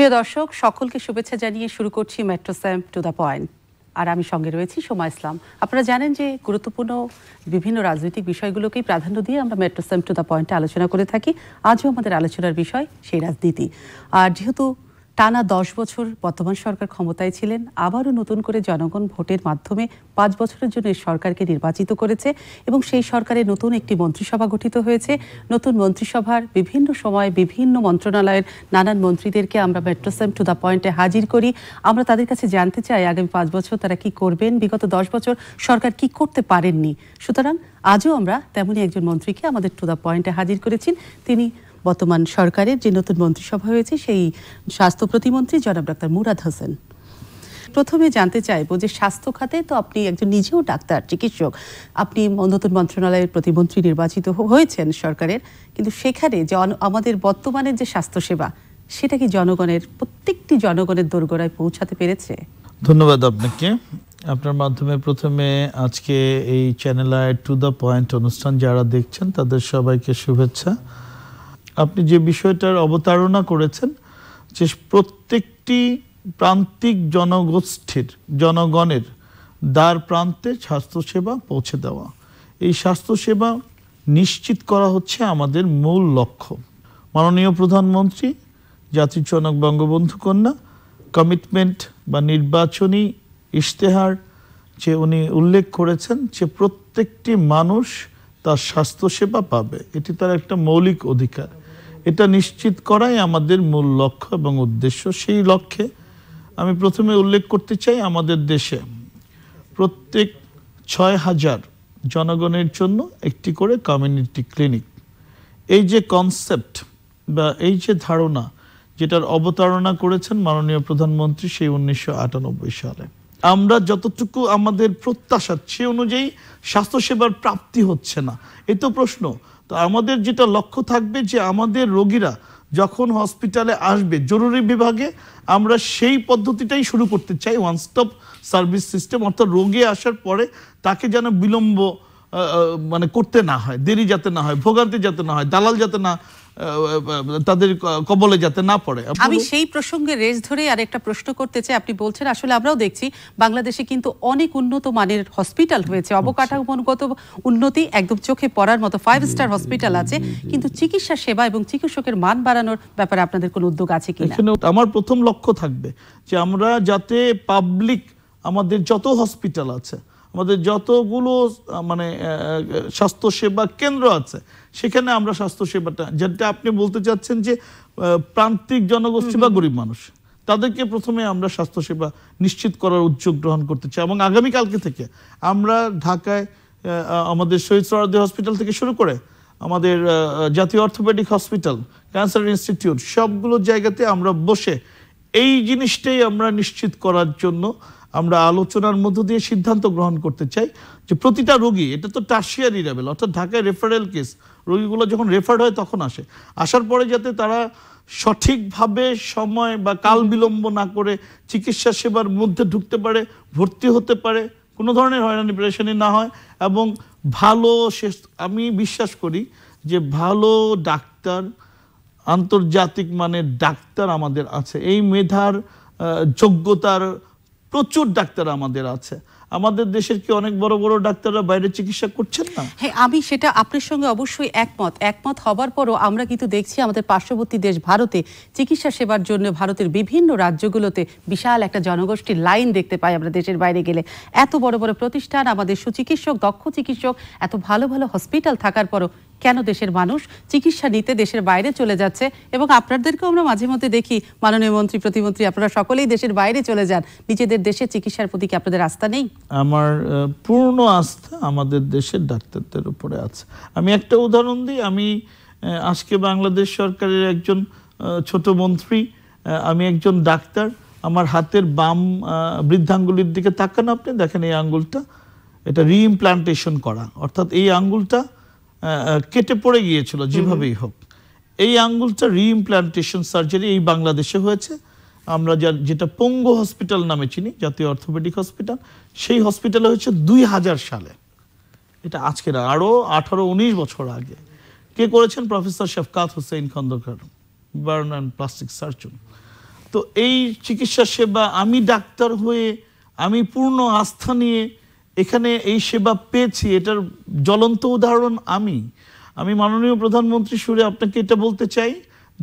প্রিয় দর্শক, সকলকে শুভেচ্ছা জানিয়ে শুরু করছি মেট্রো স্যাম্প টু দ্য পয়েন্ট আর আমি সঙ্গে রয়েছি সোমা ইসলাম। আপনারা জানেন যে গুরুত্বপূর্ণ বিভিন্ন রাজনৈতিক বিষয়গুলোকেই প্রাধান্য দিয়ে আমরা মেট্রো স্যাম্প টু দ্য পয়েন্টে আলোচনা করে থাকি। আজও আমাদের আলোচনার বিষয় সেই রাজনীতি। আর যেহেতু টানা দশ বছর বর্তমান সরকার ক্ষমতায় ছিলেন, আবারও নতুন করে জনগণ ভোটের মাধ্যমে পাঁচ বছরের জন্য সরকারকে নির্বাচিত করেছে এবং সেই সরকারে নতুন একটি মন্ত্রিসভা গঠিত হয়েছে। নতুন মন্ত্রিসভার বিভিন্ন সময় বিভিন্ন মন্ত্রণালয়ের নানান মন্ত্রীদেরকে আমরা মেট্রোসেম টু দ্য পয়েন্টে হাজির করি। আমরা তাদের কাছে জানতে চাই আগামী পাঁচ বছর তারা কি করবেন? বিগত দশ বছর সরকার কি করতে পারেননি? সুতরাং আজও আমরা তেমনই একজন মন্ত্রীকে আমাদের টু দ্য পয়েন্টে হাজির করেছেন তিনি বর্তমান সরকারের যে নতুন মন্ত্রিসভা হয়েছে, সেই স্বাস্থ্য প্রতিমন্ত্রী জনাব ডাক্তার মুরাদ হোসেন। প্রথমে জানতে চাইব যে স্বাস্থ্য খাতে তো আপনি একজন নিজেও ডাক্তার, চিকিৎসক। আপনি নতুন মন্ত্রণালয়ের প্রতিমন্ত্রী নির্বাচিত হয়েছেন সরকারের, কিন্তু সেখানে যে আমাদের বর্তমানের যে স্বাস্থ্যসেবা সেটা কি জনগণের, প্রত্যেকটি জনগণের দোরগোড়ায় পৌঁছাতে পেরেছে? ধন্যবাদ আপনাকে। আপনার মাধ্যমে প্রথমে আজকে এই চ্যানেল আয় টু দ্য পয়েন্ট অনুষ্ঠান যারা দেখছেন, তাদের সবাইকে শুভেচ্ছা। আপনি যে বিষয়টার অবতারণা করেছেন, যে প্রত্যেকটি প্রান্তিক জনগোষ্ঠীর, জনগণের দ্বার প্রান্তে স্বাস্থ্যসেবা পৌঁছে দেওয়া। এই স্বাস্থ্যসেবা নিশ্চিত করা হচ্ছে আমাদের মূল লক্ষ্য। মাননীয় প্রধানমন্ত্রী, জাতির জনক বঙ্গবন্ধু কন্যা কমিটমেন্ট বা নির্বাচনী ইশতেহার যে উনি উল্লেখ করেছেন, যে প্রত্যেকটি মানুষ তার স্বাস্থ্যসেবা পাবে। এটি তার একটা মৌলিক অধিকার। এটা নিশ্চিত করাই আমাদের মূল লক্ষ্য এবং উদ্দেশ্য। সেই লক্ষ্যে আমি প্রথমে উল্লেখ করতে চাই আমাদের দেশে প্রত্যেক ছয় হাজার জনগণের জন্য একটি করে কমিউনিটি ক্লিনিক এই যে কনসেপ্ট বা এই যে ধারণা যেটার অবতারণা করেছেন মাননীয় প্রধানমন্ত্রী সেই উনিশশো আটানব্বই সালে। আমরা যতটুকু আমাদের প্রত্যাশা, সে অনুযায়ী স্বাস্থ্যসেবার প্রাপ্তি হচ্ছে না। এ তো প্রশ্ন তো আমাদের যেটা লক্ষ্য থাকবে যে আমাদের রোগীরা যখন হসপিটালে আসবে জরুরি বিভাগে, আমরা সেই পদ্ধতিটাই শুরু করতে চাই ওয়ান স্টপ সার্ভিস সিস্টেম অর্থাৎ রোগী আসার পরে তাকে যেন বিলম্ব মানে করতে না হয়, দেরি যাতে না হয়, ভোগান্তি যাতে না হয়, দালাল যাতে না তাদের কবলে যাতে না পড়ে। আমি সেই প্রসঙ্গে রেস ধরে আর একটা প্রশ্ন করতে চাই। আপনি বলছেন আসলে আমরাও দেখছি বাংলাদেশে কিন্তু অনেক উন্নত মানের হসপিটাল হয়েছে। অবকাঠামোগত উন্নতি একদম চোখে পড়ার মতো ফাইভ স্টার হসপিটাল আছে কিন্তু চিকিৎসা সেবা এবং চিকিৎসকের মান বাড়ানোর ব্যাপারে আপনাদের কোনো উদ্যোগ আছে কিনা? আমার প্রথম লক্ষ্য থাকবে যে আমরা যাতে পাবলিক আমাদের যত হসপিটাল আছে আমাদের যতগুলো মানে স্বাস্থ্যসেবা কেন্দ্র আছে সেখানে আমরা স্বাস্থ্যসেবাটা যেটা আপনি বলতে চাচ্ছেন যে প্রান্তিক জনগোষ্ঠী বা গরিব মানুষ তাদেরকে প্রথমে আমরা স্বাস্থ্যসেবা নিশ্চিত করার উদ্যোগ গ্রহণ করতে চাই এবং আগামীকালকে থেকে আমরা ঢাকায় আমাদের শহীদ সরাদি হসপিটাল থেকে শুরু করে আমাদের জাতীয় অর্থোপেডিক হসপিটাল ক্যান্সার ইনস্টিটিউট সবগুলো জায়গাতে আমরা বসে এই জিনিসটাই আমরা নিশ্চিত করার জন্য আমরা আলোচনার মধ্য দিয়ে সিদ্ধান্ত গ্রহণ করতে চাই যে প্রতিটা রোগী, এটা তো টার্সিয়ারি লেভেল অর্থাৎ ঢাকায় রেফারেল কেস রোগীগুলো যখন রেফার্ড হয় তখন আসে। আসার পরে যাতে তারা সঠিকভাবে সময় বা কাল বিলম্ব না করে চিকিৎসা সেবার মধ্যে ঢুকতে পারে, ভর্তি হতে পারে, কোনো ধরনের হয়রানি প্রেশানি না হয় এবং ভালো শেষ আমি বিশ্বাস করি যে ভালো ডাক্তার, আন্তর্জাতিক মানের ডাক্তার আমাদের আছে। এই মেধার যোগ্যতার প্রচুর ডাক্তার আমাদের আছে। আমাদের দেশের কি অনেক বড় বড় ডাক্তাররা বাইরে চিকিৎসা করছেন না? হ্যাঁ আমি সেটা আপনার সঙ্গে অবশ্যই একমত। একমত হবার পরও আমরা কিন্তু দেখছি আমাদের পার্শ্ববর্তী দেশ ভারতে চিকিৎসা সেবার জন্য ভারতের বিভিন্ন রাজ্যগুলোতে বিশাল একটা জনগোষ্ঠীর লাইন দেখতে পাই আমরা দেশের বাইরে গেলে। এত বড় বড় প্রতিষ্ঠান, আমাদের সুচিকিৎসক, দক্ষ চিকিৎসক, এত ভালো ভালো হসপিটাল থাকার পরও কেন দেশের মানুষ চিকিৎসা নিতে দেশের বাইরে চলে যাচ্ছে? এবং আপনাদেরকেও আমরা মাঝে মধ্যে দেখি, মাননীয় মন্ত্রী, প্রতিমন্ত্রী, আপনারা সকলেই দেশের বাইরে চলে যান। নিজেদের দেশের চিকিৎসার প্রতি কি আপনাদের আস্থা নেই? আমার পূর্ণ আস্থা আমাদের দেশের ডাক্তারদের উপরে আছে। আমি একটা উদাহরণ দিই, আমি আজকে বাংলাদেশ সরকারের একজন ছোট মন্ত্রী আমি একজন ডাক্তার, আমার হাতের বাম বৃদ্ধাঙ্গুলির দিকে তাকান আপনি, দেখেন এই আঙ্গুলটা, এটা রিইমপ্লান্টেশন করা, অর্থাৎ এই আঙ্গুলটা কেটে পড়ে গিয়েছিল, যেভাবেই হোক। এই আঙ্গুলটা রিইমপ্লান্টেশন সার্জারি এই বাংলাদেশে হয়েছে। আমরা যা, যেটা পঙ্গু হসপিটাল নামে চিনি, জাতীয় অর্থোপেডিক হসপিটাল সেই হসপিটালে হয়েছে দুই হাজার সালে। এটা আজকের আরও আঠারো উনিশ বছর আগে। কে করেছেন? Professor Shafqat Hossain Khandaker burn and plastic surgeon তো এই চিকিৎসা সেবা, আমি ডাক্তার হয়ে, আমি পূর্ণ আস্থা নিয়ে এখানে এই সেবা পেয়েছি এটার জ্বলন্ত উদাহরণ আমি। আমি মাননীয় প্রধানমন্ত্রী সুরে আপনাকে এটা বলতে চাই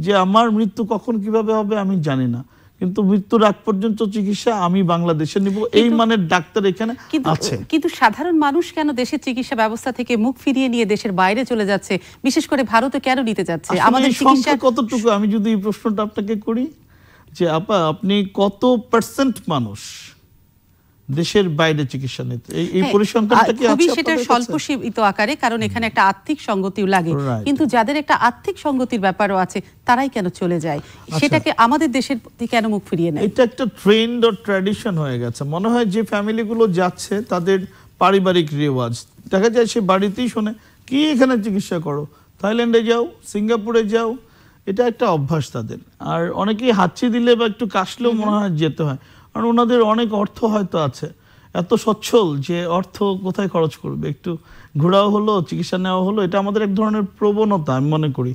যে আমার মৃত্যু কখন কীভাবে হবে আমি জানি না। কিন্তু মৃত্যুর আগ পর্যন্ত চিকিৎসা আমি বাংলাদেশে নিব এই মানের ডাক্তার এখানে আছে। কিন্তু সাধারণ মানুষ কেন দেশের চিকিৎসা ব্যবস্থা থেকে মুখ ফিরিয়ে নিয়ে দেশের বাইরে চলে যাচ্ছে? বিশেষ করে ভারতে কেন নিতে যাচ্ছে? আমাদের চিকিৎসা কতটুকু? আমি যদি এই প্রশ্নটা আপনাকে করি যে আপা আপনি কত পার্সেন্ট মানুষ? দেশের বাইরে চিকিৎসা নিতে। এই হ্যাঁ, পরিসংখ্যানটা কি খুবই সেটা স্বল্প সীমিত আকারে কারণ এখানে একটা আর্থিক সঙ্গতিও লাগে। কিন্তু যাদের একটা আর্থিক সঙ্গতির ব্যাপারও আছে তারাই কেন চলে যায়? আচ্ছা। সেটাকে আমাদের দেশের প্রতি কেন মুখ ফিরিয়ে নেয়? এটা একটা ট্রেন্ড ও ট্র্যাডিশন হয়ে গেছে। মনে হয় যে ফ্যামিলিগুলো যাচ্ছে তাদের পারিবারিক রেওয়াজ। দেখা যায় সে বাড়িতেই শোনে কি এখানে চিকিৎসা করো? থাইল্যান্ডে যাও সিঙ্গাপুরে যাও। এটা একটা অভ্যাস তাদের। আর অনেকেই হাঁচি দিলে বা একটু কাশলেও মনে হয় যেতে হয়। কারণ ওনাদের অনেক অর্থ হয়তো আছে। এত সচ্ছল যে অর্থ কোথায় খরচ করবে? একটু ঘোরাও হলো, চিকিৎসা নেওয়া হলো, এটা আমাদের এক ধরনের প্রবণতা, আমি মনে করি।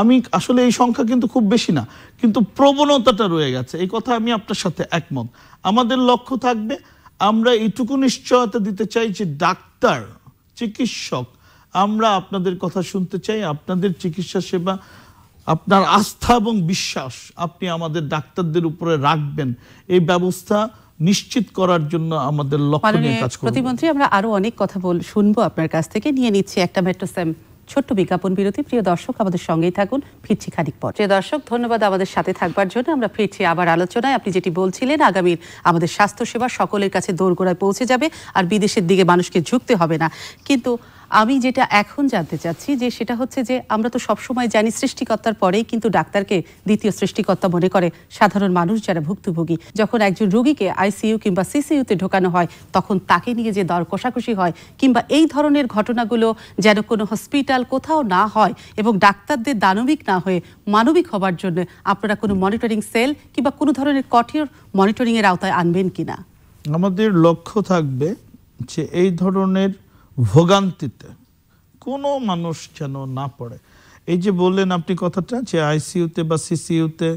আমি আসলে এই সংখ্যা কিন্তু খুব বেশি না, কিন্তু প্রবণতাটা রয়ে গেছে। এই কথা আমি আপনার সাথে একমত। আমাদের লক্ষ্য থাকবে, আমরা এইটুকু নিশ্চয়তা দিতে চাই যে ডাক্তার, চিকিৎসক, আমরা আপনাদের কথা শুনতে চাই, আপনাদের চিকিৎসা সেবা আপনার আস্থা এবং বিশ্বাস আপনি আমাদের ডাক্তারদের উপরে রাখবেন এই ব্যবস্থা নিশ্চিত করার জন্য আমাদের লক্ষ্য নিয়ে কাজ করব। প্রতিমন্ত্রী আমরা আরও অনেক কথা বল শুনব আপনার কাছ থেকে। নিয়ে নিচ্ছি একটা মেট্রোস্যাম ছোট্ট বিজ্ঞাপন বিরতি। প্রিয় দর্শক আমাদের সঙ্গেই থাকুন। ফিরছি খানিক পর। প্রিয় দর্শক ধন্যবাদ আমাদের সাথে থাকবার জন্য। আমরা ফিরছি আবার আলোচনায়। আপনি যেটি বলছিলেন আগামীর আমাদের স্বাস্থ্যসেবা সকলের কাছে দোরগোড়ায় পৌঁছে যাবে আর বিদেশের দিকে মানুষকে ঝুঁকতে হবে না। কিন্তু আমি যেটা এখন জানতে চাচ্ছি যে সেটা হচ্ছে যে আমরা তো সবসময় জানি সৃষ্টিকর্তার পরেই কিন্তু ডাক্তারকে দ্বিতীয় সৃষ্টিকর্তা মনে করে সাধারণ মানুষ যারা ভুক্তভোগী। যখন একজন রোগীকে আইসিইউ কিংবা সিসিইউতে ঢোকানো হয়, তখন তাকে নিয়ে যে দর কষাকষি হয় কিংবা এই ধরনের ঘটনাগুলো যেন কোনো হসপিটাল কোথাও না হয় এবং ডাক্তারদের দানবিক না হয়ে মানবিক হবার জন্য আপনারা কোনো মনিটরিং সেল কিংবা কোনো ধরনের কঠোর মনিটরিংয়ের আওতায় আনবেন কিনা? আমাদের লক্ষ্য থাকবে যে এই ধরনের ভোগান্তিতে কোনো মানুষ যেন না পড়ে। এই যে বললেন আপনি কথাটা যে আইসিইউতে বা সিসিইউতে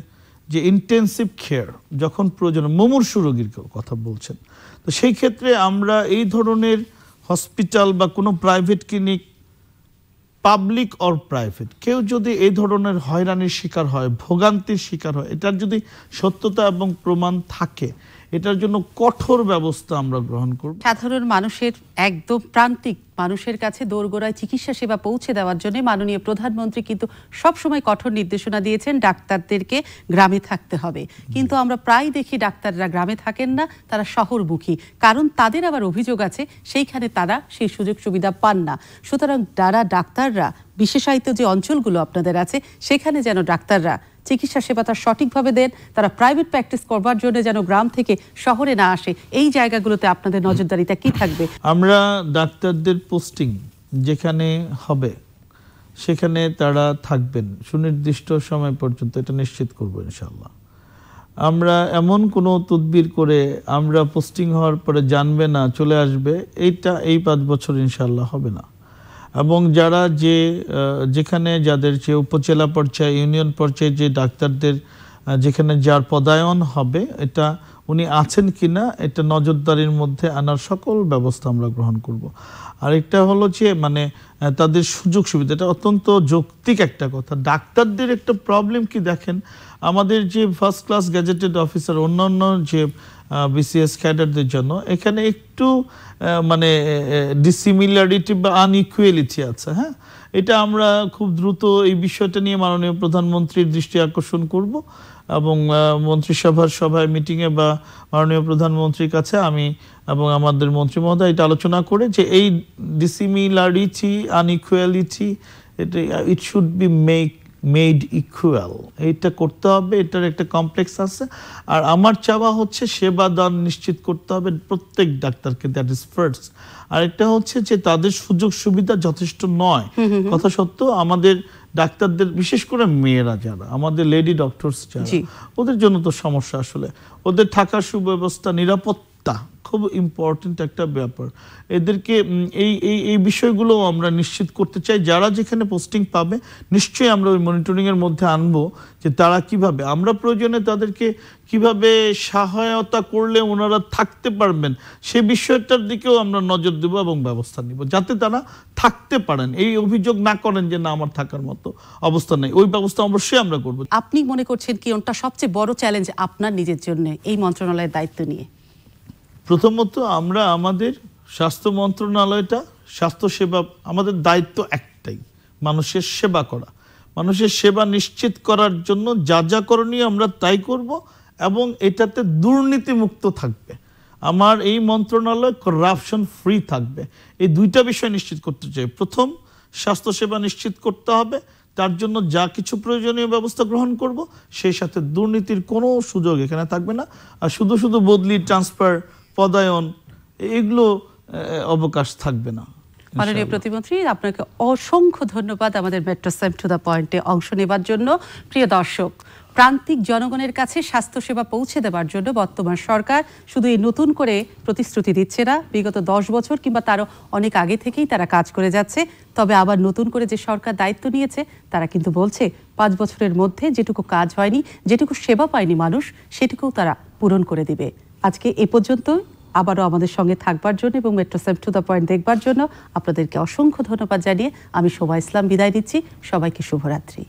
যে ইন্টেন্সিভ কেয়ার যখন প্রয়োজন, মুমূর্ষু রোগীর কথা বলছেন। তো সেই ক্ষেত্রে আমরা এই ধরনের হসপিটাল বা কোনো private clinic public or private কেউ যদি এই ধরনের হয়রানির শিকার হয়, ভোগান্তির শিকার হয়, এটার যদি সত্যতা এবং প্রমাণ থাকে এটার জন্য কঠোর ব্যবস্থা আমরা গ্রহণ করব। সাধারণ মানুষের একদম প্রান্তিক মানুষের কাছে দোরগোড়ায় চিকিৎসা সেবা পৌঁছে দেওয়ার জন্য মাননীয় প্রধানমন্ত্রী কিন্তু সবসময় কঠোর নির্দেশনা দিয়েছেন ডাক্তারদেরকে গ্রামে থাকতে হবে। কিন্তু আমরা প্রায় দেখি ডাক্তাররা গ্রামে থাকেন না তারা শহরমুখী। কারণ তাদের আবার অভিযোগ আছে সেইখানে তারা সেই সুযোগ সুবিধা পান না। সুতরাং যারা ডাক্তাররা বিশেষায়িত যে অঞ্চলগুলো আপনাদের আছে সেখানে যেন ডাক্তাররা চিকিৎসা সেবা তার সঠিকভাবে দেন তারা প্রাইভেট প্র্যাকটিস করবার জন্য যেন গ্রাম থেকে শহরে না আসে এই জায়গাগুলোতে আপনাদের নজরদারিটা কি থাকবে? আমরা ডাক্তারদের পোস্টিং যেখানে হবে, সেখানে তারা থাকবেন সুনির্দিষ্ট সময় পর্যন্ত, এটা নিশ্চিত করব ইনশাল্লাহ আমরা এমন কোনো তদবির করে আমরা পোস্টিং হওয়ার পরে জানবে না, চলে আসবে, এইটা এই পাঁচ বছর ইনশাল্লাহ হবে না। এবং যারা যে যেখানে যাদের যে উপজেলা পর্যায়ে, ইউনিয়ন পর্যায়ে যে ডাক্তারদের যেখানে যার পদায়ন হবে, এটা উনি আছেন কিনা, এটা নজরদারির মধ্যে আনার সকল ব্যবস্থা আমরা গ্রহণ করব। আরেকটা হলো যে মানে তাদের সুযোগ সুবিধা, এটা অত্যন্ত যৌক্তিক একটা কথা। ডাক্তারদের একটা প্রবলেম কি দেখেন? আমাদের যে ফার্স্ট ক্লাস গ্যাজেটেড অফিসার অন্যান্য যে বিসিএস ক্যাডারদের জন্য, এখানে একটু মানে ডিসিমিলারিটি বা আনইকুয়ালিটি আছে হ্যাঁ? এটা আমরা খুব দ্রুত এই বিষয়টা নিয়ে মাননীয় প্রধানমন্ত্রীর দৃষ্টি আকর্ষণ করব। এবং মন্ত্রিসভার সভায় মিটিংয়ে বা মাননীয় প্রধানমন্ত্রীর কাছে আমি এবং আমাদের মন্ত্রী মহোদয় এটা আলোচনা করে যে এই ডিসিমিলারিটি আনইকুয়ালিটি এটা it should be make made equal এইটা করতে হবে এটার একটা কমপ্লেক্স আছে। আর আমার চাওয়া হচ্ছে সেবা দান নিশ্চিত করতে হবে প্রত্যেক ডাক্তারকে দ্যাট ইজ ফার্স্ট আর একটা হচ্ছে যে তাদের সুযোগ সুবিধা যথেষ্ট নয়। কথা সত্য আমাদের ডাক্তারদের বিশেষ করে মেয়েরা যারা আমাদের লেডি ডক্টরস যারা ওদের জন্য তো সমস্যা আসলে। ওদের থাকার সুব্যবস্থা নিরাপত্তা নিরাপত্তা খুব ইম্পর্টেন্ট একটা ব্যাপার। এদেরকে এই এই এই বিষয়গুলো আমরা নিশ্চিত করতে চাই। যারা যেখানে পোস্টিং পাবে, নিশ্চয়ই আমরা ওই মনিটরিংয়ের মধ্যে আনব যে তারা কীভাবে। আমরা প্রয়োজনে তাদেরকে কীভাবে সহায়তা করলে ওনারা থাকতে পারবেন, সে বিষয়টার দিকেও আমরা নজর দেব এবং ব্যবস্থা নিব, যাতে তারা থাকতে পারেন। এই অভিযোগ না করেন যে না, আমার থাকার মতো অবস্থা নেই। ওই ব্যবস্থা অবশ্যই আমরা করব। আপনি মনে করছেন কি কোনটা সবচেয়ে বড় চ্যালেঞ্জ আপনার নিজের জন্য, এই মন্ত্রণালয়ের দায়িত্ব নিয়ে? প্রথমত আমরা আমাদের স্বাস্থ্য মন্ত্রণালয়টা স্বাস্থ্যসেবা আমাদের দায়িত্ব একটাই, মানুষের সেবা করা। মানুষের সেবা নিশ্চিত করার জন্য যা যা করণীয় আমরা তাই করব এবং এটাতে দুর্নীতিমুক্ত থাকবে। আমার এই মন্ত্রণালয় করাপশন ফ্রি থাকবে। এই দুইটা বিষয় নিশ্চিত করতে চাই। প্রথম স্বাস্থ্যসেবা নিশ্চিত করতে হবে। তার জন্য যা কিছু প্রয়োজনীয় ব্যবস্থা গ্রহণ করব, সেই সাথে দুর্নীতির কোনো সুযোগ এখানে থাকবে না। আর শুধু শুধু বদলি ট্রান্সফার পদায়ন, এগুলো অবকাশ থাকবে না মাননীয় প্রতিমন্ত্রী, আপনাকে অসংখ্য ধন্যবাদ আমাদের মেট্রো সেম টু দ্য পয়েন্টে অংশ নেবার জন্য। প্রিয় দর্শক, প্রান্তিক জনগণের কাছে স্বাস্থ্যসেবা পৌঁছে দেওয়ার জন্য বর্তমান সরকার শুধু এই নতুন করে প্রতিশ্রুতি দিচ্ছে না। বিগত দশ বছর কিংবা তারও অনেক আগে থেকেই তারা কাজ করে যাচ্ছে। তবে আবার নতুন করে যে সরকার দায়িত্ব নিয়েছে, তারা কিন্তু বলছে, পাঁচ বছরের মধ্যে যেটুকু কাজ হয়নি, যেটুকু সেবা পায়নি মানুষ, সেটুকুও তারা পূরণ করে দিবে। আজকে এ পর্যন্ত। আবারও আমাদের সঙ্গে থাকবার জন্য এবং Metro save to the point দেখবার জন্য আপনাদেরকে অসংখ্য ধন্যবাদ জানিয়ে আমি শোভা ইসলাম বিদায় দিচ্ছি সবাইকে শুভরাত্রি।